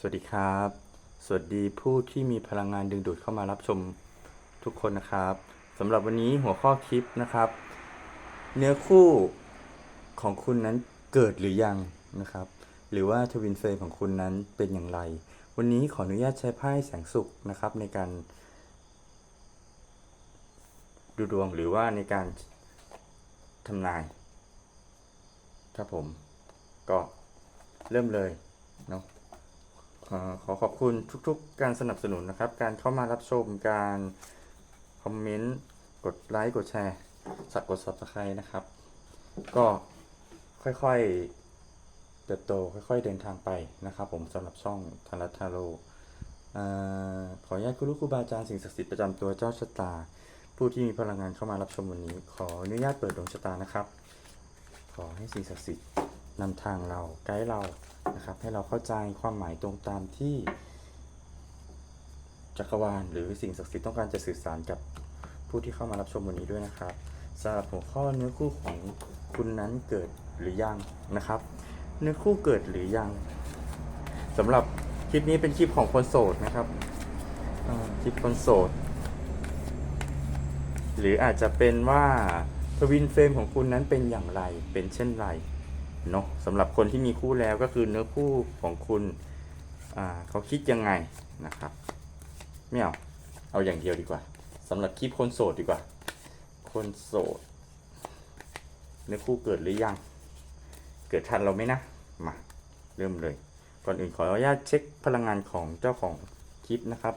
สวัสดีครับ สวัสดีผู้ที่มีพลังงานดึงดูดเข้ามารับชมทุกคนนะครับสำหรับวันนี้หัวข้อคลิปนะครับ เนื้อคู่ของคุณนั้นเกิดหรือยังนะครับ หรือว่าทวินเฟรมของคุณนั้นเป็นอย่างไร วันนี้ขออนุญาตใช้ไพ่แสงสุขนะครับ ในการ ดูดวงหรือว่าในการทำนายครับผม ก็เริ่มเลยเนาะ ขอขอขอบคุณทุกๆ การสนับสนุนนะครับ การเข้ามารับชมการคอมเมนต์กดไลค์กดแชร์สักกด subscribe นะครับ ก็ค่อยๆเติบโตค่อยๆเดินทางไปนะครับ ผมสำหรับช่องธนัทธาโรอขออนุญาตคุณลูกครูบาอาจารย์สิ่งศักดิ์สิทธิ์ประจำตัวเจ้าชะตา ผู้ที่มีพลังงานเข้ามารับชมวันนี้ ขออนุญาตเปิดดวงชะตานะครับ ขอให้สิ่งศักดิ์สิทธิ์ นำทางเราไกด์เรานะครับ ให้เราเข้าใจความหมายตรงตามที่ จักรวาลหรือสิ่งศักดิ์สิทธิ์ต้องการจะสื่อสารกับผู้ที่เข้ามารับชมวันนี้ด้วยนะครับสำหรับหัวข้อเนื้อคู่ของคุณนั้นเกิดหรือยังนะครับ เนื้อคู่เกิดหรือยังสำหรับคลิปนี้เป็นคลิปของคนโสดนะครับคลิปคนโสด หรืออาจจะเป็นว่าทวินเฟรมของคุณนั้นเป็นอย่างไรเป็นเช่นไร เนาะสำหรับคนที่มีคู่แล้วก็คือเนื้อคู่ของคุณอ่าเขาคิดยังไงนะครับไม่เอาเอาอย่างเดียวดีกว่าสำหรับคลิปคนโสดดีกว่า คนโสดเนื้อคู่เกิดหรือยัง เกิดทันเราไหมนะมาเริ่มเลย ก่อนอื่นขออนุญาตเช็คพลังงานของเจ้าของคลิปนะครับ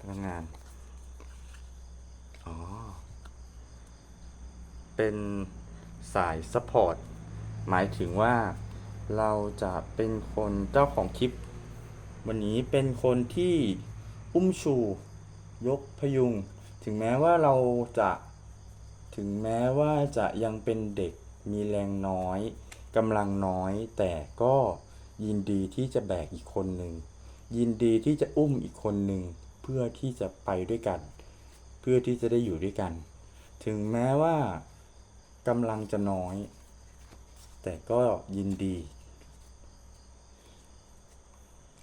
พลังงานอ๋อเป็น สายซัพพอร์ตหมายถึงว่าเราจะเป็นคนเจ้าของคลิป วันนี้เป็นคนที่อุ้มชูยกพยุง ถึงแม้ว่าเราจะถึงแม้ว่าจะยังเป็นเด็กมีแรงน้อยกำลังน้อย แต่ก็ยินดีที่จะแบกอีกคนหนึ่งยินดีที่จะอุ้มอีกคนหนึ่งเพื่อที่จะไปด้วยกัน เพื่อที่จะได้อยู่ด้วยกัน ถึงแม้ว่า กำลังจะน้อย แต่ก็ยินดี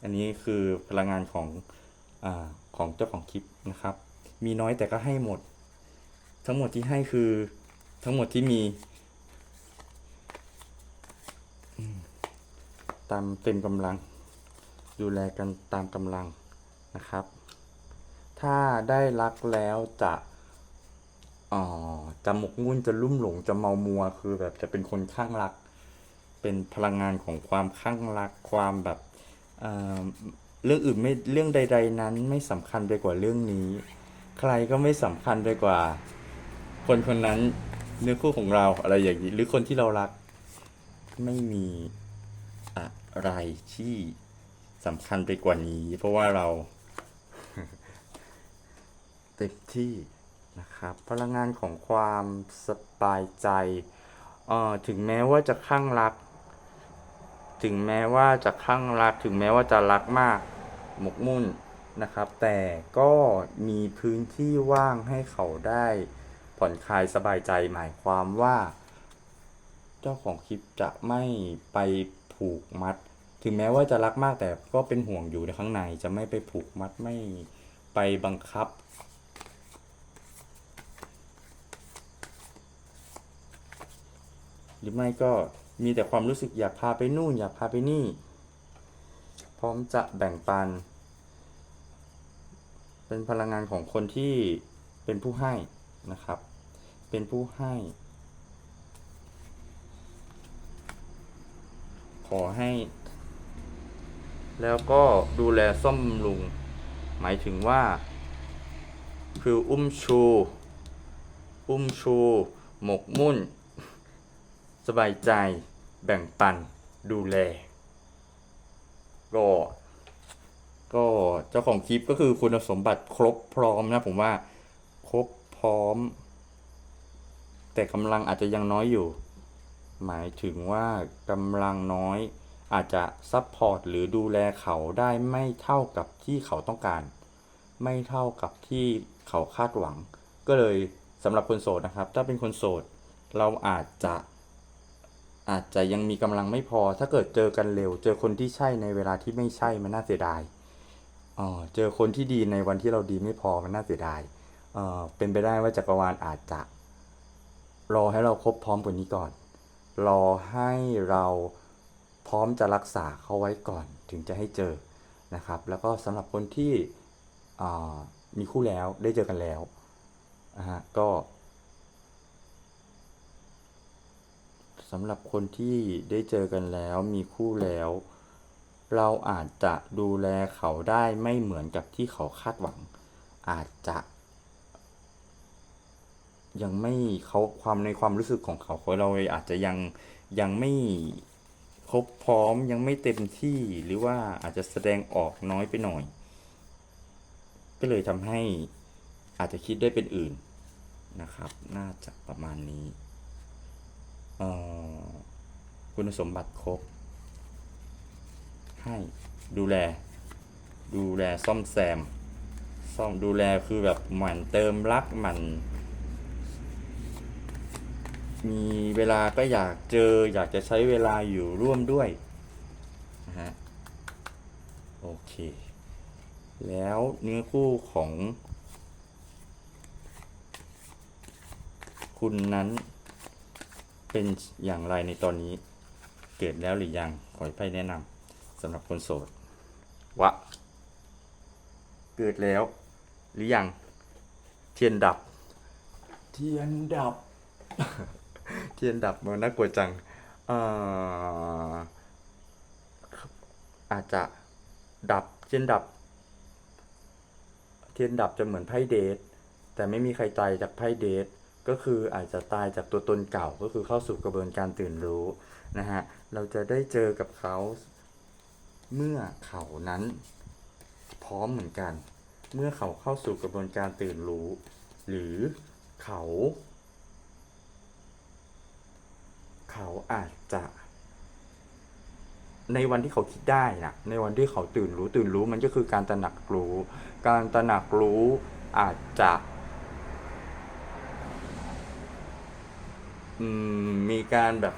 อันนี้คือพลังงานของอของเจ้าของคลิปนะครับ มีน้อยแต่ก็ให้หมด ทั้งหมดที่ให้คือทั้งหมดที่มีตามเต็มกำลัง ดูแลกันตามกำลังนะครับ ถ้าได้รักแล้วจะ อ๋อจะหมกมุ่นจะลุ่มหลงจะเมามัว คือแบบจะเป็นคนข้างรัก เป็นพลังงานของความข้างรัก ความแบบเเรื่องอื่นไม่เรื่องใด ๆ นั้นไม่สำคัญไปกว่าเรื่องนี้ ใครก็ไม่สำคัญไปกว่า คนคนนั้นเนื้อคู่ของเราอะไรอย่างนี้ หรือคนที่เรารัก ไม่มีอะไรที่สำคัญไปกว่านี้ เพราะว่าเรา เต็มที่ นะครับพลังงานของความสบายใจเอ่อถึงแม้ว่าจะข้างรัก ถึงแม้ว่าจะข้างรัก ถึงแม้ว่าจะรักมากหมกมุ่นนะครับ แต่ก็มีพื้นที่ว่างให้เขาได้ผ่อนคลายสบายใจหมายความว่า เจ้าของคลิปจะไม่ไปผูกมัด ถึงแม้ว่าจะรักมากแต่ก็เป็นห่วงอยู่ในข้างในจะไม่ไปผูกมัดไม่ไปบังคับ รือไม่ก็มีแต่ความรู้สึกอยากพาไปนู่นอยากพาไปนี่ พร้อมจะแบ่งปัน เป็นพลังงานของคนที่เป็นผู้ให้นะครับ เป็นผู้ให้ ขอให้ แล้วก็ดูแลซ่อมบำรุง หมายถึงว่า คืออุ้มชู อุ้มชู หมกมุ่น สบายใจ แบ่งปัน ดูแล ก็ ก็เจ้าของคลิปก็คือคุณสมบัติครบพร้อมนะผมว่า ครบพร้อม แต่กำลังอาจจะยังน้อยอยู่ หมายถึงว่ากำลังน้อย อาจจะซัพพอร์ตหรือดูแลเขาได้ไม่เท่ากับที่เขาต้องการ ไม่เท่ากับที่เขาคาดหวัง ก็เลยสำหรับคนโสดนะครับ ถ้าเป็นคนโสด เราอาจจะ อาจจะยังมีกำลังไม่พอ ถ้าเกิดเจอกันเร็ว เจอคนที่ใช่ในเวลาที่ไม่ใช่มันน่าเสียดายเออเจอคนที่ดีในวันที่เราดีไม่พอมันน่าเสียดายเออเป็นไปได้ว่าจักรวาลอาจจะ รอให้เราครบพร้อมกว่านี้ก่อน รอให้เราพร้อมจะรักษาเขาไว้ก่อนถึงจะให้เจอนะครับ แล้วก็สำหรับคนที่มีคู่แล้วได้เจอกันแล้วนะฮะก็ สำหรับคนที่ได้เจอกันแล้วมีคู่แล้ว เราอาจจะดูแลเขาได้ไม่เหมือนกับที่เขาคาดหวัง อาจจะ ยังไม่เขาความในความรู้สึกของเขาของเราอาจจะยังยังไม่ครบพร้อมยังไม่เต็มที่หรือว่าอาจจะแสดงออกน้อยไปหน่อย ก็เลยทำให้อาจจะคิดได้เป็นอื่นนะครับ น่าจะประมาณนี้ คุณสมบัติครบ ให้ดูแล ดูแลซ่อมแซม ซ่อมดูแลคือแบบหมั่นเติมรักหมั่นมีเวลาก็อยากเจออยากจะใช้เวลาอยู่ร่วมด้วยนะฮะโอเค แล้วเนื้อคู่ของ คุณนั้น เป็นอย่างไรในตอนนี้ เกิดแล้วหรือยัง ขอให้ไพ่แนะนำสำหรับคนโสดวะเกิดแล้ว หรือยัง เทียนดับ เทียนดับ เทียนดับมันน่ากลัวจังเอ่ออาจจะดับเทียนดับ เทียนดับจะเหมือนไพ่เดทแต่ไม่มีใครตายจากไพ่เดท ก็คืออาจจะตายจากตัวตนเก่าก็คือเข้าสู่กระบวนการตื่นรู้นะฮะเราจะได้เจอกับเขาเมื่อเขานั้น พร้อมเหมือนกัน เมื่อเขาเข้าสู่กระบวนการตื่นรู้ หรือเขา เขาอาจจะ ในวันที่เขาคิดได้นะในวันที่เขาตื่นรู้ตื่นรู้มันก็คือการตระหนักรู้ การตระหนักรู้อาจจะ มีการแบบ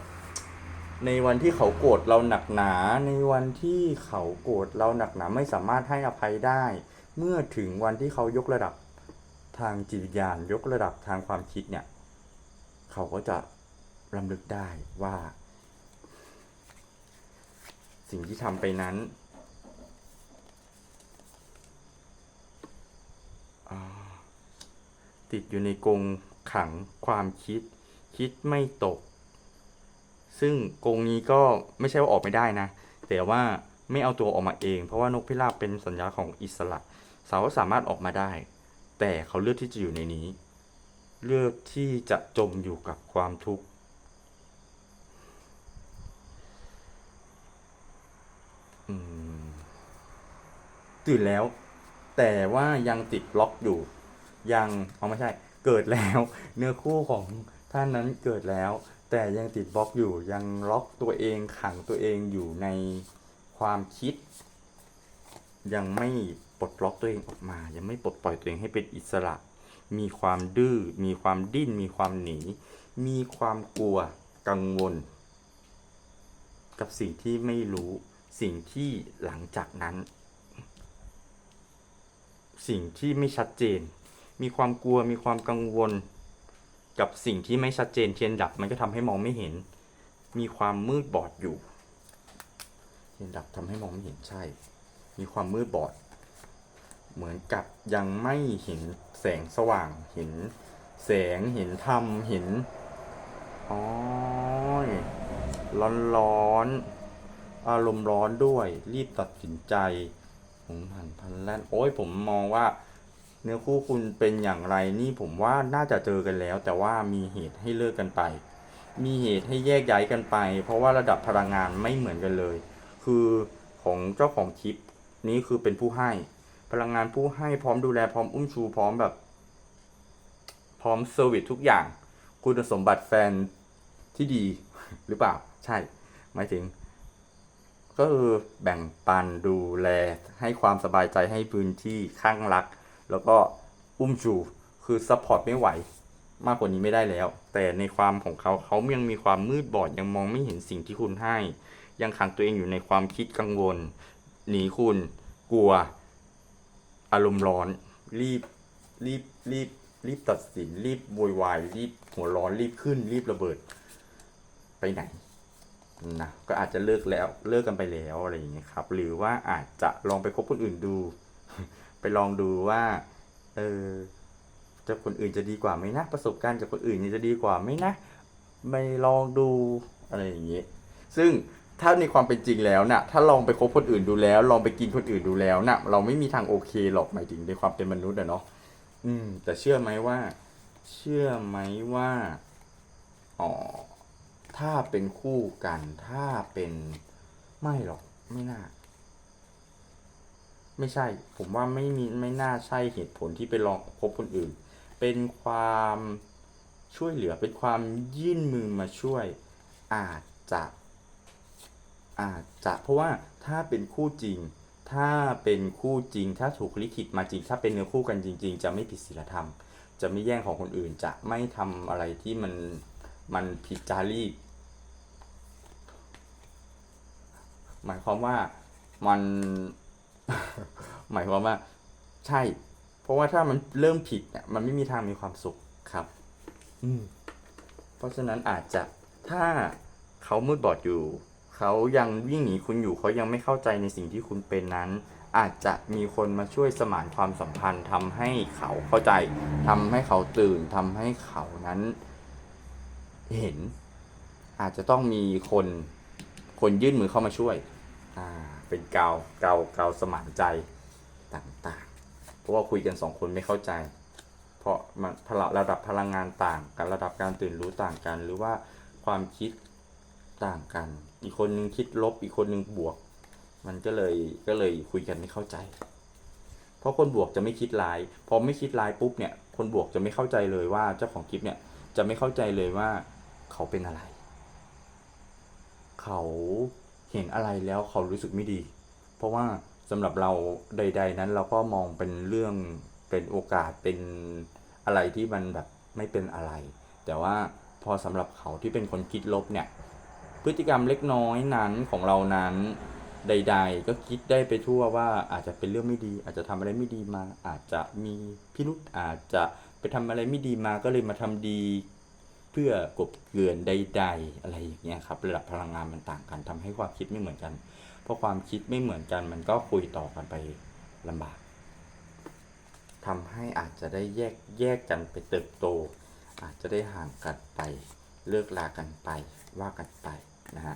ในวันที่เขาโกรธเราหนักหนา ในวันที่เขาโกรธเราหนักหนาไม่สามารถให้อภัยได้ เมื่อถึงวันที่เขายกระดับทางจิตวิญญาณยกระดับทางความคิดเนี่ย เขาก็จะรำลึกได้ว่า สิ่งที่ทำไปนั้นติดอยู่ในกรงขังความคิด คิดไม่ตก ซึ่งกรงนี้ก็ไม่ใช่ว่าออกไม่ได้นะ แต่ว่าไม่เอาตัวออกมาเอง เพราะว่านกพิราบเป็นสัญญาของอิสระเขาสามารถออกมาได้ แต่เขาเลือกที่จะอยู่ในนี้ เลือกที่จะจมอยู่กับความทุกข์ตื่นแล้ว แต่ว่ายังติดล็อกอยู่ ยังเอาไม่ใช่ เกิดแล้ว เนื้อคู่ของ ท่านนั้นเกิดแล้ว แต่ยังติดบล็อกอยู่ยังล็อกตัวเองขังตัวเองอยู่ในความคิด ยังไม่ปลดล็อกตัวเองออกมา ยังไม่ปลดปล่อยตัวเองให้เป็นอิสระ มีความดื้อมีความดิ้น มีความหนี มีความกลัวกังวล กับสิ่งที่ไม่รู้สิ่งที่หลังจากนั้น สิ่งที่ไม่ชัดเจน มีความกลัวมีความกังวล กับสิ่งที่ไม่ชัดเจนเทียนดับมันก็ทำให้มองไม่เห็น มีความมืดบอดอยู่ เทียนดับทำให้มองไม่เห็นใช่ มีความมืดบอด เหมือนกับยังไม่เห็นแสงสว่าง เห็นแสง เห็นธรรม เห็นอ๋อร้อนร้อนๆอารมณ์ร้อนด้วย รีบตัดสินใจผมหันพันแล่นโอ้ยผมมองว่า เนื้อคู่คุณเป็นอย่างไรนี่ผมว่าน่าจะเจอกันแล้ว แต่ว่ามีเหตุให้เลิกกันไป มีเหตุให้แยกย้ายกันไป เพราะว่าระดับพลังงานไม่เหมือนกันเลย คือของเจ้าของคลิปนี้คือเป็นผู้ให้ พลังงานผู้ให้พร้อมดูแลพร้อมอุ้มชูพร้อมแบบ พร้อมเซอร์วิสทุกอย่าง คุณสมบัติแฟนที่ดีหรือเปล่า ใช่หมายถึง ก็คือแบ่งปันดูแลให้ความสบายใจให้พื้นที่ข้างรัก แล้วก็อุ้มชูคือซัพพอร์ตไม่ไหว มากกว่านี้ไม่ได้แล้ว แต่ในความของเขาเขายังมีความมืดบอดยังมองไม่เห็นสิ่งที่คุณให้ ยังขังตัวเองอยู่ในความคิดกังวล หนีคุณ กลัว อารมณ์ร้อน รีบ รีบ รีบ รีบตัดสิน รีบโวยวาย รีบหัวร้อน รีบขึ้น รีบระเบิด ไปไหนนะก็อาจจะเลิกแล้วเลิกกันไปแล้วอะไรอย่างเงี้ยครับ หรือว่าอาจจะลองไปคบคนอื่นดู ไปลองดูว่า เออจะคนอื่นจะดีกว่าไหมนะ ประสบการณ์จากคนอื่นจะดีกว่าไหมนะไม่ลองดูอะไรอย่างเงี้ยซึ่งถ้าในความเป็นจริงแล้วน่ะ ถ้าลองไปคบคนอื่นดูแล้ว ลองไปกินคนอื่นดูแล้วน่ะ เราไม่มีทางโอเคหรอกหมายถึงในความเป็นมนุษย์อะเนาะอืม แต่เชื่อไหมว่า เชื่อไหมว่าอ๋อถ้าเป็นคู่กัน ถ้าเป็นไม่หรอกไม่น่า ไม่ใช่ ผมว่าไม่มีไม่น่าใช่เหตุผลที่ไปลองคบคนอื่น เป็นความช่วยเหลือเป็นความยื่นมือมาช่วย อาจจะอาจจะเพราะว่าถ้าเป็นคู่จริง ถ้าเป็นคู่จริง ถ้าถูกลิขิตมาจริง ถ้าเป็นเนื้อคู่กันจริง ๆ จะไม่ผิดศีลธรรม จะไม่แย่งของคนอื่น จะไม่ทำอะไรที่มันมันผิดจารีตหมายความว่ามัน หมายความว่าใช่ เพราะว่าถ้ามันเริ่มผิดเนี่ยมันไม่มีทางมีความสุขครับ อืม เพราะฉะนั้นอาจจะถ้าเขามืดบอดอยู่ เขายังวิ่งหนีคุณอยู่เขายังไม่เข้าใจในสิ่งที่คุณเป็นนั้น อาจจะมีคนมาช่วยสมานความสัมพันธ์ทำให้เขาเข้าใจทำให้เขาตื่นทำให้เขานั้น เห็น อาจจะต้องมีคนคนยื่นมือเข้ามาช่วย อ่า เป็นกาวกาวกาวสมานใจต่างๆ เพราะว่าคุยกันสองคนไม่เข้าใจ เพราะมันพละระดับพลังงานต่างกันระดับการตื่นรู้ต่างกัน หรือว่าความคิดต่างกัน อีกคนนึงคิดลบอีกคนนึงบวก มันก็เลยก็เลยคุยกันไม่เข้าใจ เพราะคนบวกจะไม่คิดร้ายพอไม่คิดร้ายปุ๊บเนี่ย คนบวกจะไม่เข้าใจเลยว่าเจ้าของคลิปเนี่ยจะไม่เข้าใจเลยว่าเขาเป็นอะไร เขา เห็นอะไรแล้วเขารู้สึกไม่ดี เพราะว่าสำหรับเราใด ๆ นั้นเราก็มองเป็นเรื่องเป็นโอกาสเป็นอะไรที่มันแบบไม่เป็นอะไร แต่ว่าพอสำหรับเขาที่เป็นคนคิดลบเนี่ยพฤติกรรมเล็กน้อยนั้นของเรานั้นใด ๆ ก็คิดได้ไปทั่วว่าอาจจะเป็นเรื่องไม่ดี อาจจะทำอะไรไม่ดีมา อาจจะมีพิรุษอาจจะไปทำอะไรไม่ดีมาก็เลยมาทำดี พื่อกบเกลื่อนใด ๆ อะไรอย่างเงี้ยครับระดับพลังงานมันต่างกันทำให้ความคิดไม่เหมือนกัน เพราะความคิดไม่เหมือนกัน มันก็คุยต่อกันไปลำบากทำให้อาจจะได้แยกแยกกันไปเติบโต อาจจะได้ห่างกันไป เลิกลากันไปว่ากันไปนะฮะ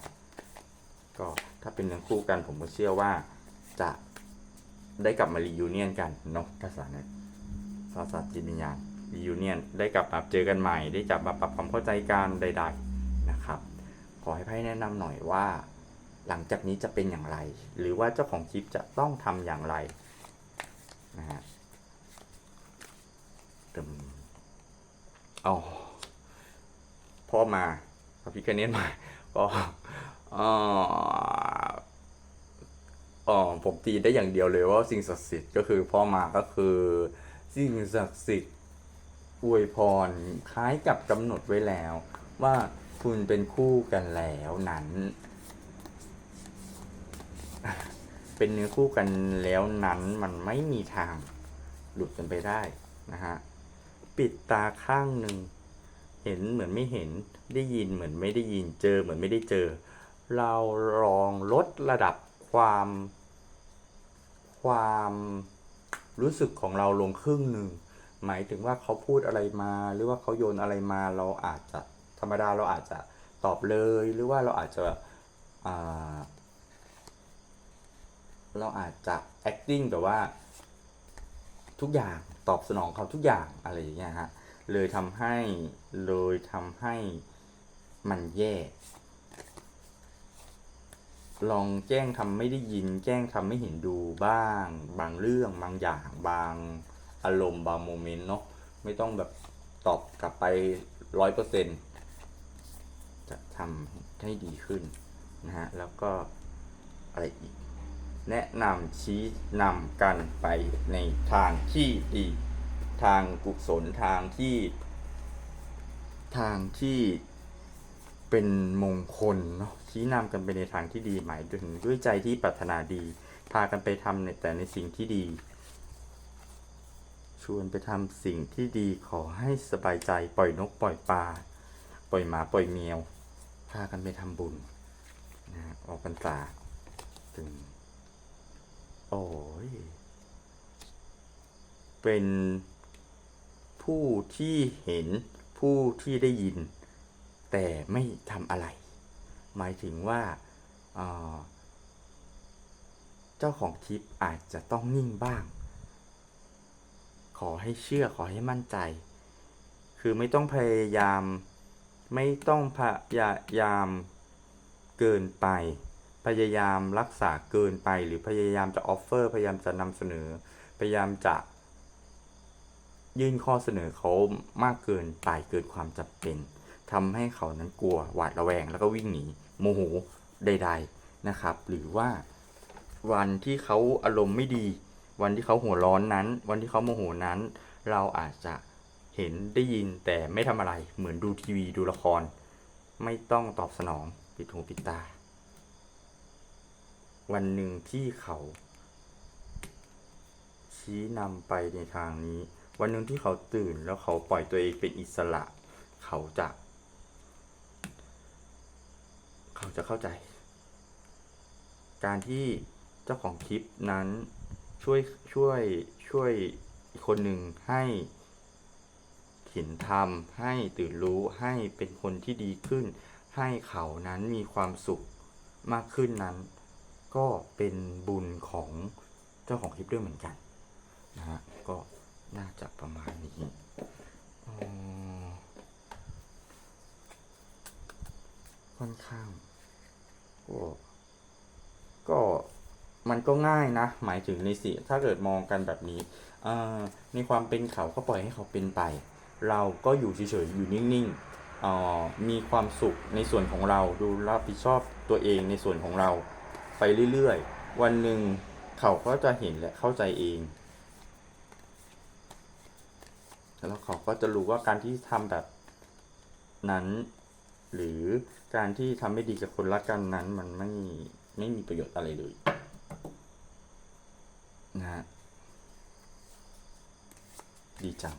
ก็ถ้าเป็นเนื้องคู่กันผมก็เชื่อว่าจะได้กลับมารียูเนียนกันเนาะภาษาเนี่ยภาษาจิตวิญญาณ รียูเนียนได้กลับมาเจอกันใหม่ ได้จับมาปรับความเข้าใจกันใด ๆนะครับ ขอให้ไพ่แนะนำหน่อยว่า หลังจากนี้จะเป็นอย่างไร หรือว่าเจ้าของคลิปจะต้องทำอย่างไรนะฮะตึมอ๋อพ่อมาพระพิคเนตมาก็อ๋ออ๋อผมตีได้อย่างเดียวเลยว่าสิ่งศักดิ์สิทธิ์ก็คือพ่อมาก็คือ สิ่งศักดิ์สิทธิ์ อวยพรคล้ายกับกำหนดไว้แล้ว ว่าคุณเป็นคู่กันแล้วนั้น เป็นเนื้อคู่กันแล้วนั้นมันไม่มีทางหลุดกันไปได้นะฮะปิดตาข้างหนึ่งเห็นเหมือนไม่เห็นได้ยินเหมือนไม่ได้ยินเจอเหมือนไม่ได้เจอ เราลองลดระดับความ ความรู้สึกของเราลงครึ่งหนึ่ง หมายถึงว่าเขาพูดอะไรมา หรือว่าเขาโยนอะไรมาเราอาจจะธรรมดาเราอาจจะตอบเลย หรือว่าเราอาจจะเราอาจจะ acting แบบว่า ทุกอย่างตอบสนองเขาทุกอย่างอะไรอย่างเงี้ยฮะเลยทำให้เลยทำให้มันแย่ลองแจ้งทำไม่ได้ยิน แจ้งทำไม่เห็นดูบ้าง บางเรื่องบางอย่างบาง อารมณ์บางโมเมนต์เนาะไม่ต้องแบบตอบกลับไปร้อยเปอร์เซ็นจะทำให้ดีขึ้นนะฮะแล้วก็อะไรอีก แนะนำชี้นำกันไปในทางที่ดี ทางกุศลทางที่ ทางที่เป็นมงคลเนาะชี้นำกันไปในทางที่ดีหมายถึงด้วยใจที่ปรารถนาดี พากันไปทำในแต่ในสิ่งที่ดี ชวนไปทำสิ่งที่ดีขอให้สบายใจปล่อยนกปล่อยปลาปล่อยหมาปล่อยแมวพากันไปทำบุญนะฮะออกพรรษาถึง โอ้ย เป็นผู้ที่เห็นผู้ที่ได้ยิน แต่ไม่ทำอะไร หมายถึงว่าเจ้าของคลิปอาจจะต้องนิ่งบ้าง ขอให้เชื่อขอให้มั่นใจ คือไม่ต้องพยายาม ไม่ต้องพยายามเกินไป พยายามรักษาเกินไป หรือพยายามจะออฟเฟอร์ พยายามจะนำเสนอ พยายามจะ ยื่นข้อเสนอเขามากเกินไปเกินความจำเป็นทำให้เขานั้นกลัวหวาดระแวง แล้วก็วิ่งหนีโมโหใด ๆนะครับ หรือว่าวันที่เขาอารมณ์ไม่ดี วันที่เขาหัวร้อนนั้น วันที่เขาโมโหนั้น เราอาจจะเห็นได้ยินแต่ไม่ทำอะไรเหมือนดูทีวีดูละคร ไม่ต้องตอบสนองปิดหูปิดตา วันหนึ่งที่เขา ชี้นำไปในทางนี้ วันหนึ่งที่เขาตื่นแล้วเขาปล่อยตัวเองเป็นอิสระ เขาจะ เขาจะเข้าใจ การที่เจ้าของคลิปนั้น ช่วยช่วยช่วยอีกคนหนึ่งให้เห็นธรรมให้ตื่นรู้ให้เป็นคนที่ดีขึ้น ให้เขานั้นมีความสุขมากขึ้นนั้น ก็เป็นบุญของเจ้าของคลิปด้วยเหมือนกันนะฮะก็น่าจะประมาณนี้ค่อนข้างก็ก็ มันก็ง่ายนะ หมายถึงในสิถ้าเกิดมองกันแบบนี้อในความเป็นเขาก็ปล่อยให้เขาเป็นไป เราก็อยู่เฉยๆอยู่นิ่งๆมีความสุขในส่วนของเราดูรับผิดชอบตัวเองในส่วนของเราไปเรื่อยๆ วันหนึ่งเขาก็จะเห็นและเข้าใจเองแล้วเขาก็จะรู้ว่าการที่ทำแบบนั้น หรือการที่ทำไม่ดีกับคนรักกันนั้น มันไม่ไม่มีประโยชน์อะไรเลยนะฮะ ดีจัง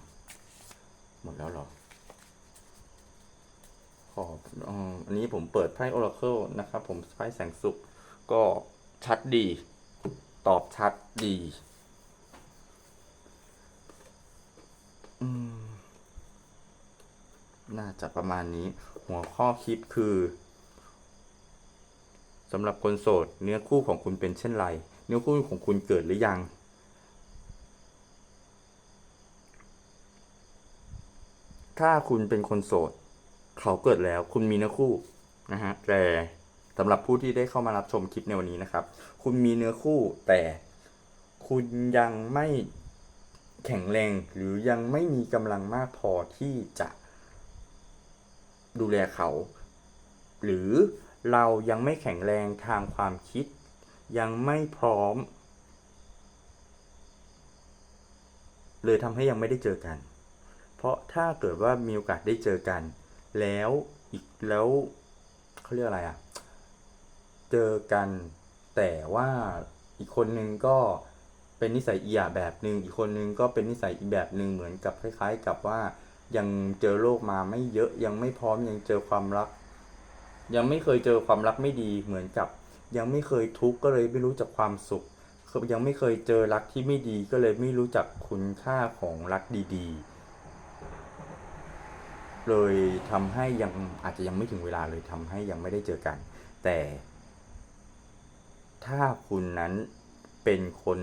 หมดแล้วหรอ ขอบอันนี้ผมเปิดไพ่ Oracle นะครับ ผมไพ่แสงสุขก็ชัดดี ตอบชัดดีน่าจะประมาณนี้ หัวข้อคลิปคือสำหรับคนโสด เนื้อคู่ของคุณเป็นเช่นไร เนื้อคู่ของคุณเกิดหรือยัง ถ้าคุณเป็นคนโสด เขาเกิดแล้วคุณมีเนื้อคู่นะฮะแต่สำหรับผู้ที่ได้เข้ามารับชมคลิปในวันนี้นะครับ คุณมีเนื้อคู่แต่คุณยังไม่แข็งแรงหรือยังไม่มีกำลังมากพอที่จะดูแลเขา หรือเรายังไม่แข็งแรงทางความคิด ยังไม่พร้อม เลยทำให้ยังไม่ได้เจอกัน ราะถ้าเกิดว่ามีโอกาสได้เจอกัน แล้วอีกแล้วเขาเรียกอะไรอะ่ะ เจอกันแต่ว่าอีกคนนึงก็เป็นนิสัยเอีกแบบหนึ่งอีกคนนึงก็เป็นนิสัยอีแบบหนึ่งเหมือนกับคล้าย ๆ กับว่ายังเจอโลกมาไม่เยอะยังไม่พร้อมยังเจอความรัก ยังไม่เคยเจอความรักไม่ดีเหมือนกับ ยังไม่เคยทุกข์ก็เลยไม่รู้จักความสุขยังไม่เคยเจอรักที่ไม่ดีก็เลยไม่รู้จักคุณค่าของรักดี ๆ เลยทำให้ยังอาจจะยังไม่ถึงเวลาเลยทำให้ยังไม่ได้เจอกัน แต่ ถ้าคุณนั้นเป็นคน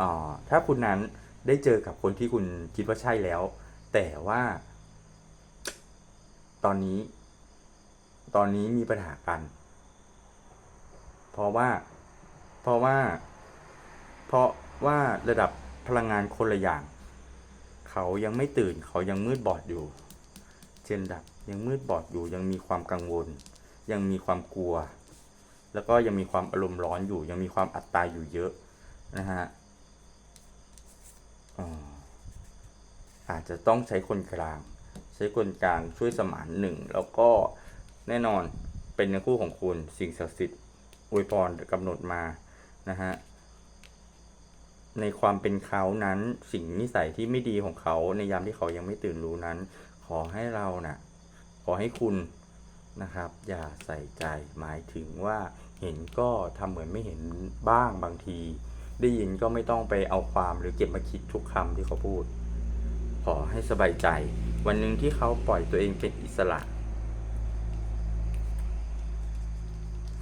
อ่าถ้าคุณนั้นได้เจอกับคนที่คุณคิดว่าใช่แล้ว แต่ว่า ตอนนี้ ตอนนี้มีปัญหากัน เพราะว่า เพราะว่า เพราะว่าระดับพลังงานคนละอย่าง เขายังไม่ตื่นเขายังมืดบอดอยู่เช่นดับยังมืดบอดอยู่ยังมีความกังวล ยังมีความกลัว แล้วก็ยังมีความอารมณ์ร้อนอยู่ ยังมีความอัตตาอยู่เยอะนะฮะอาจจะต้องใช้คนกลาง ใช้คนกลารช่วยสมานหนึ่งแล้วก็แน่นอนเป็นเนื้อคู่ของคุณสิ่งศักดิ์สิทธิ์อวยพรกำหนดมานะฮะ ในความเป็นเขานั้นสิ่งนิสัยที่ไม่ดีของเขาในยามที่เขายังไม่ตื่นรู้นั้น ขอให้เรานะ่ะ ขอให้คุณนะครับ อย่าใส่ใจหมายถึงว่าเห็นก็ทำเหมือนไม่เห็นบ้างบางที ได้ยินก็ไม่ต้องไปเอาความหรือเก็บมาคิดทุกคำที่เขาพูด ขอให้สบายใจ วันหนึ่งที่เขาปล่อยตัวเองเป็นอิสระ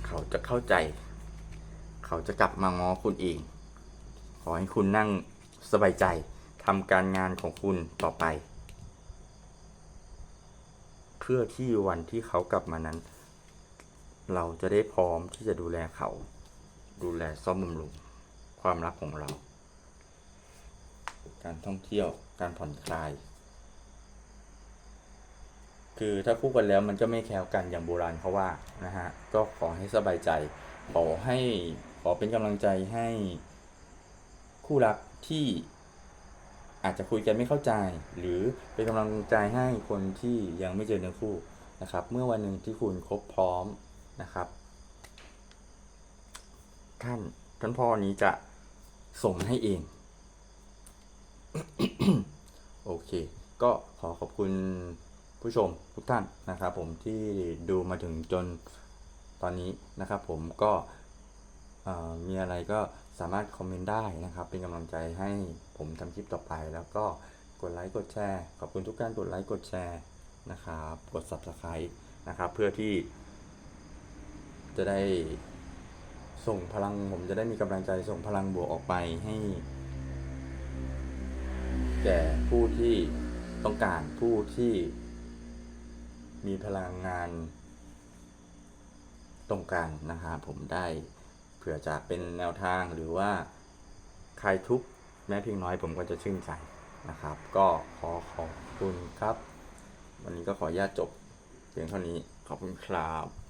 เขาจะเข้าใจ เขาจะกลับมาง้อคุณเอง ขอให้คุณนั่งสบายใจทำการงานของคุณต่อไป เพื่อที่วันที่เขากลับมานั้น เราจะได้พร้อมที่จะดูแลเขา ดูแลซ่อมบำรุงความรักของเรา การท่องเที่ยวการผ่อนคลาย คือถ้าคู่กันแล้วมันก็ไม่แคล้วกันอย่างโบราณเขาว่านะฮะก็ขอให้สบายใจขอให้ขอเป็นกำลังใจให้ คู่รักที่อาจจะคุยกันไม่เข้าใจ หรือเป็นกำลังใจให้คนที่ยังไม่เจอเนื้อคู่นะครับ เมื่อวันหนึ่งที่คุณครบพร้อมนะครับ ท่านท่านพ่อนี้จะส่งให้เอง โอเค ก็ขอขอบคุณผู้ชมทุกท่านนะครับ ผมที่ดูมาถึงจนตอนนี้นะครับ ผมก็มีอะไรก็ สามารถคอมเมนต์ได้นะครับ เป็นกำลังใจให้ผมทำคลิปต่อไป แล้วก็กดไลค์กดแชร์ ขอบคุณทุกการกดไลค์กดแชร์นะครับ กด subscribe นะครับ เพื่อที่ จะได้ส่งพลังผมจะได้มีกำลังใจส่งพลังบวกออกไปให้ แก่ผู้ที่ต้องการผู้ที่มีพลังงานตรงกันนะครับผมได้ ผื่อจะเป็นแนวทางหรือว่าใครทุกข์แม้เพียงน้อยผมก็จะชื่นใจนะครับ ก็ขอขอบคุณครับ วันนี้ก็ขออนุญาตจบเพียงเท่านี้ขอบคุณครับ